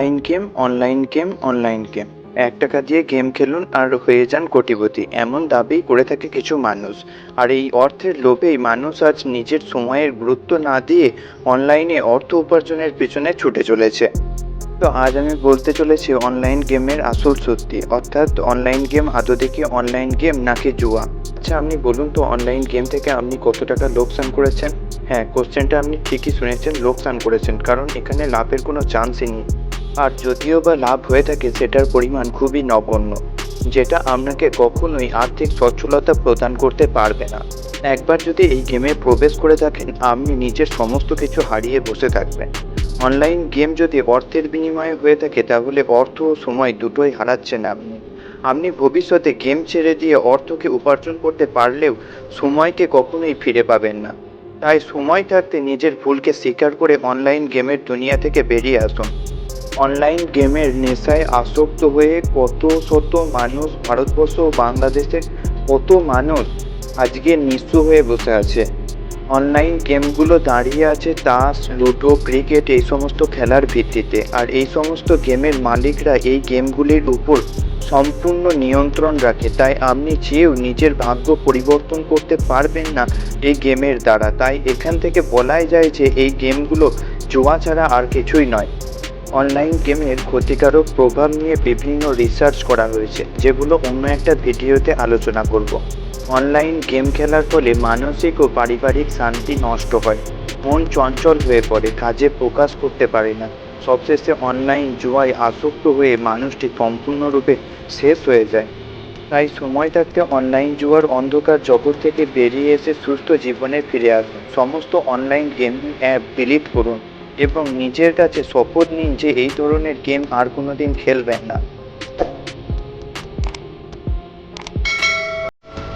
Online game online game online game এক টাকা দিয়ে গেম খেলুন আর হয়ে যান কোটিপতি। এমন দাবি করে থাকে কিছু মানুষ। আর এই অর্থের লোভেই মানুষ আজ নিজের সময়ের গুরুত্ব না দিয়ে অনলাইনে অর্থ উপার্জনের পেছনে ছুটে চলেছে। তো আজ আমি বলতে চলেছি অনলাইন গেমের আসল সত্যি, অর্থাৎ অনলাইন গেম আদৌ দেখি অনলাইন গেম নাকি জুয়া? আচ্ছা আপনি বলুন তো অনলাইন গেম থেকে আপনি কত টাকা লোকসান করেছেন? হ্যাঁ কোশ্চেনটা আপনি ঠিকই শুনেছেন, লোকসান করেছেন, কারণ এখানে লাভের কোনো চান্সই নেই। আর যদিও বা লাভ হয়ে থাকে, সেটার পরিমাণ খুবই নগণ্য, যেটা আপনাকে কখনোই আর্থিক সচ্ছলতা প্রদান করতে পারবে না। একবার যদি এই গেমে প্রবেশ করে থাকেন, আপনি নিজের সমস্ত কিছু হারিয়ে বসে থাকবেন। অনলাইন গেম যদি অর্থের বিনিময়ে হয়ে থাকে, তাহলে অর্থ ও সময় দুটোই হারাচ্ছেন আপনি। আপনি ভবিষ্যতে গেম ছেড়ে দিয়ে অর্থকে উপার্জন করতে পারলেও সময়কে কখনোই ফিরে পাবেন না। তাই সময় থাকতে নিজের ভুলকে স্বীকার করে অনলাইন গেমের দুনিয়া থেকে বেরিয়ে আসুন। অনলাইন গেমের নেশায় আসক্ত হয়ে কত শত মানুষ ভারতবর্ষ ও বাংলাদেশের কত মানুষ আজকে নিঃস্ব হয়ে বসে আছে। অনলাইন গেমগুলো দাঁড়িয়ে আছে তাস, লুডো, ক্রিকেট এই সমস্ত খেলার ভিত্তিতে। আর এই সমস্ত গেমের মালিকরা এই গেমগুলির উপর সম্পূর্ণ নিয়ন্ত্রণ রাখে। তাই আপনি চেয়েও নিজের ভাগ্য পরিবর্তন করতে পারবেন না এই গেমের দ্বারা। তাই এখান থেকে বলাই যায় যে এই গেমগুলো জোয়া ছাড়া আর কিছুই নয়। অনলাইন গেমের ক্ষতিকারক প্রভাব নিয়ে বিভিন্ন রিসার্চ করা হয়েছে, যেগুলো অন্য একটা ভিডিওতে আলোচনা করব। অনলাইন গেম খেলার ফলে মানসিক ও পারিবারিক শান্তি নষ্ট হয়, মন চঞ্চল হয়ে পড়ে, কাজে প্রকাশ করতে পারে না। সবশেষে অনলাইন জুয়ায় আসক্ত হয়ে মানুষটি সম্পূর্ণরূপে শেষ হয়ে যায়। তাই সময় থাকতে অনলাইন জুয়ার অন্ধকার জগৎ থেকে বেরিয়ে এসে সুস্থ জীবনে ফিরে আসুন। সমস্ত অনলাইন গেম অ্যাপ ডিলিট করুন। এবং নিজের কাছে শপথ নিন যে এই ধরনের গেম আর কোনোদিন খেলবেন না।